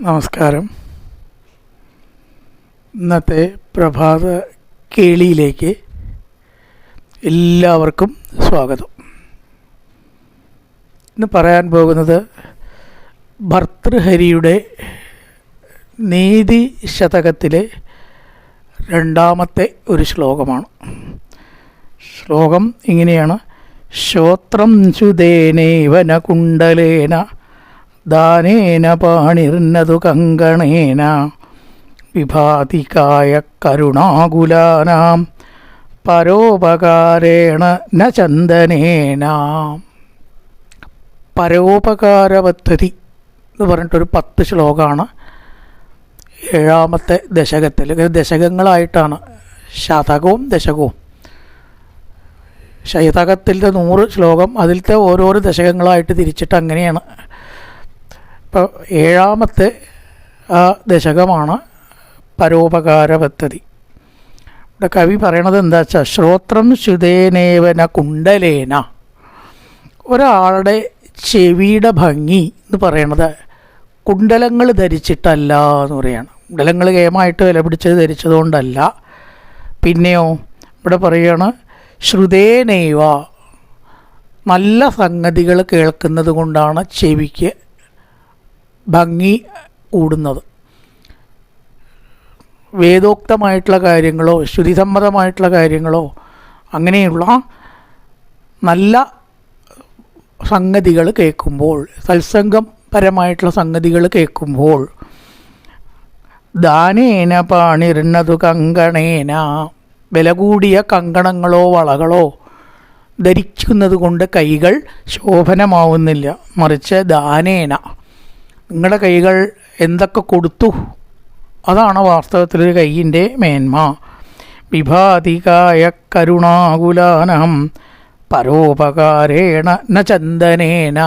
നമസ്കാരം. ഇന്നത്തെ പ്രഭാത കേളിയിലേക്ക് എല്ലാവർക്കും സ്വാഗതം. ഇന്ന് പറയാൻ പോകുന്നത് ഭർത്തൃഹരിയുടെ നീതി ശതകത്തിലെ രണ്ടാമത്തെ ഒരു ശ്ലോകമാണ്. ശ്ലോകം ഇങ്ങനെയാണ്. ശ്രോത്രം ചുതേനേവന കുണ്ടലേന ദാനേന പാണിർന്നതു കങ്കണേന. വിഭാതികായ കരുണാകുലാനാം. പരോപകാരേണ ന ചന്ദനേന. പരോപകാര പദ്ധതി എന്ന് പറഞ്ഞിട്ടൊരു പത്ത് ശ്ലോകമാണ് ഏഴാമത്തെ ദശകത്തിൽ. ദശകങ്ങളായിട്ടാണ്. ശതകവും ദശകവും. ശതകത്തിന്റെ നൂറ് ശ്ലോകം അതിലത്തെ ഓരോരോ ദശകങ്ങളായിട്ട് തിരിച്ചിട്ട് അങ്ങനെയാണ് ഇപ്പോൾ ഏഴാമത്തെ ദശകമാണ് പരോപകാര പദ്ധതി. ഇവിടെ കവി പറയണത് എന്താ വെച്ചാൽ ശ്രോത്രം ശുതേനേവന കുണ്ടലേന ഒരാളുടെ ചെവിയുടെ ഭംഗി എന്ന് പറയണത് കുണ്ടലങ്ങൾ ധരിച്ചിട്ടല്ല എന്ന് പറയാണ്. കുണ്ടലങ്ങൾ കേമായിട്ട് വില പിടിച്ചത് ധരിച്ചതുകൊണ്ടല്ല. പിന്നെയോ ഇവിടെ പറയുകയാണ് ശ്രുതേനൈവ നല്ല സംഗതികൾ കേൾക്കുന്നത് കൊണ്ടാണ് ചെവിക്ക് ഭംഗി കൂടുന്നത് വേദോക്തമായിട്ടുള്ള കാര്യങ്ങളോ ശ്രുതിസമ്മതമായിട്ടുള്ള കാര്യങ്ങളോ അങ്ങനെയുള്ള നല്ല സംഗതികൾ കേൾക്കുമ്പോൾ സത്സംഗം പരമായിട്ടുള്ള സംഗതികൾ കേൾക്കുമ്പോൾ ദാനേന പാണിരുന്നതു കങ്കണേന വില കൂടിയ കങ്കണങ്ങളോ വളകളോ ധരിക്കുന്നത് കൊണ്ട് കൈകൾ ശോഭനമാവുന്നില്ല. മറിച്ച് ദാനേന നിങ്ങളുടെ കൈകൾ എന്തൊക്കെ കൊടുത്തു? അതാണ് വാസ്തവത്തിൽ ഒരു കൈയിന്റെ മേന്മ. വിഭാതികായ കരുണാകുലാനം പരോപകാരേണ ന ചന്ദനേന.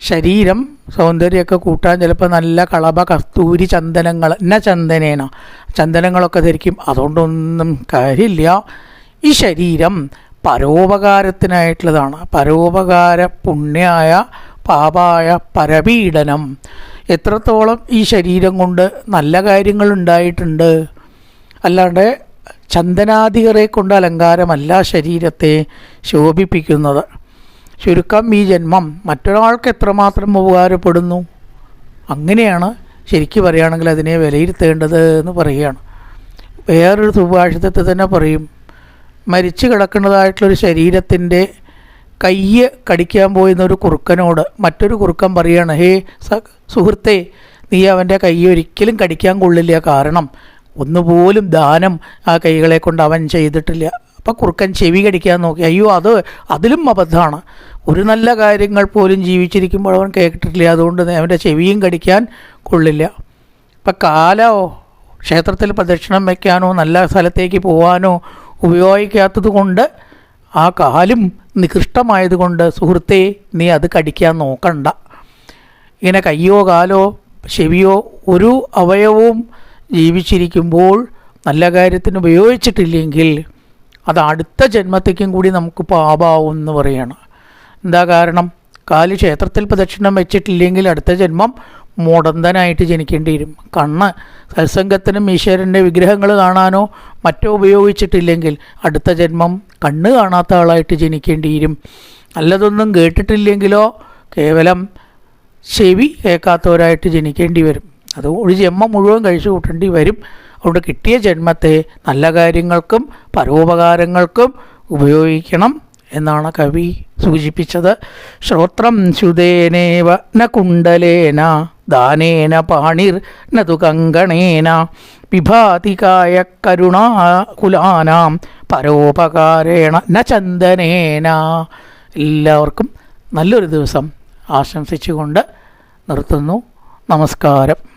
ശരീരം സൗന്ദര്യമൊക്കെ കൂട്ടാൻ ചിലപ്പോൾ നല്ല കളഭ കസ്തൂരി ചന്ദനങ്ങൾ ന ചന്ദനേന. ചന്ദനങ്ങളൊക്കെ ധരിക്കും. അതുകൊണ്ടൊന്നും കാര്യമില്ല. ഈ ശരീരം പരോപകാരത്തിനായിട്ടുള്ളതാണ്. പരോപകാര പുണ്യായ പാപായ പരപീഡനം. എത്രത്തോളം ഈ ശരീരം കൊണ്ട് നല്ല കാര്യങ്ങൾ ഉണ്ടായിട്ടുണ്ട്. അല്ലാണ്ട് ചന്ദനാദികരെ കൊണ്ട് അലങ്കാരമല്ല ശരീരത്തെ ശോഭിപ്പിക്കുന്നത്. ചുരുക്കം ഈ ജന്മം മറ്റൊരാൾക്ക് എത്രമാത്രം ഉപകാരപ്പെടുന്നു? അങ്ങനെയാണ് ശരിക്കും പറയുകയാണെങ്കിൽ അതിനെ വിലയിരുത്തേണ്ടത് എന്ന് പറയുകയാണ്. വേറൊരു സുഭാഷിതത്തിൽ തന്നെ പറയും മരിച്ചു കിടക്കുന്നതായിട്ടുള്ളൊരു ശരീരത്തിന്റെ കയ്യ് കടിക്കാൻ പോയിരുന്ന ഒരു കുറുക്കനോട് മറ്റൊരു കുറുക്കൻ പറയാണ് ഹേ സുഹൃത്തെ നീ അവന്റെ കൈ ഒരിക്കലും കടിക്കാൻ കൊള്ളില്ല. കാരണം ഒന്നുപോലും ദാനം ആ കൈകളെ കൊണ്ട് അവൻ ചെയ്തിട്ടില്ല. അപ്പം കുറുക്കൻ ചെവി കടിക്കാൻ നോക്കി അയ്യോ അത് അതിലും അബദ്ധമാണ്. ഒരു നല്ല കാര്യങ്ങൾ പോലും ജീവിച്ചിരിക്കുമ്പോൾ അവൻ കേട്ടിട്ടില്ല. അതുകൊണ്ട് അവന്റെ ചെവിയും കടിക്കാൻ കൊള്ളില്ല. അപ്പം കാലോ ക്ഷേത്രത്തിൽ പ്രദക്ഷിണം വയ്ക്കാനോ നല്ല സ്ഥലത്തേക്ക് പോകാനോ ഉപയോഗിക്കാത്തത് കൊണ്ട് ആ കാലും നികൃഷ്ടമായതുകൊണ്ട് സുഹൃത്തെ നീ അത് കടിക്കാൻ നോക്കണ്ട. ഇങ്ങനെ കയ്യോ കാലോ ചെവിയോ ഒരു അവയവവും ജീവിച്ചിരിക്കുമ്പോൾ നല്ല കാര്യത്തിന് ഉപയോഗിച്ചിട്ടില്ലെങ്കിൽ അത് അടുത്ത ജന്മത്തേക്കും കൂടി നമുക്ക് പാപാവും എന്ന് പറയണം. എന്താ കാരണം? കാൽ ക്ഷേത്രത്തിൽ പ്രദക്ഷിണം വെച്ചിട്ടില്ലെങ്കിൽ അടുത്ത ജന്മം മുടന്തനായിട്ട് ജനിക്കേണ്ടി വരും. കണ്ണ് സത്സംഗത്തിനും ഈശ്വരന്റെ വിഗ്രഹങ്ങൾ കാണാനോ മറ്റോ ഉപയോഗിച്ചിട്ടില്ലെങ്കിൽ അടുത്ത ജന്മം കണ്ണ് കാണാത്ത ആളായിട്ട് ജനിക്കേണ്ടി വരും. നല്ലതൊന്നും കേട്ടിട്ടില്ലെങ്കിലോ കേവലം ചെവി കേൾക്കാത്തവരായിട്ട് ജനിക്കേണ്ടി വരും. അത് ഒരു ജന്മം മുഴുവൻ കഴിച്ചു കൂട്ടേണ്ടി വരും. അതുകൊണ്ട് കിട്ടിയ ജന്മത്തെ നല്ല കാര്യങ്ങൾക്കും പരോപകാരങ്ങൾക്കും ഉപയോഗിക്കണം എന്നാണ് കവി സൂചിപ്പിച്ചത്. ശ്രോത്രം ശുതേനേവ ന കുണ്ടലേന ദാനേന പാണിർ നതു കങ്കണേന. വിഭാതികായ കരുണാകുലാനാം പരോപകാരേണ ന ചന്ദനേന. എല്ലാവർക്കും നല്ലൊരു ദിവസം ആശംസിച്ചുകൊണ്ട് നിർത്തുന്നു. നമസ്കാരം.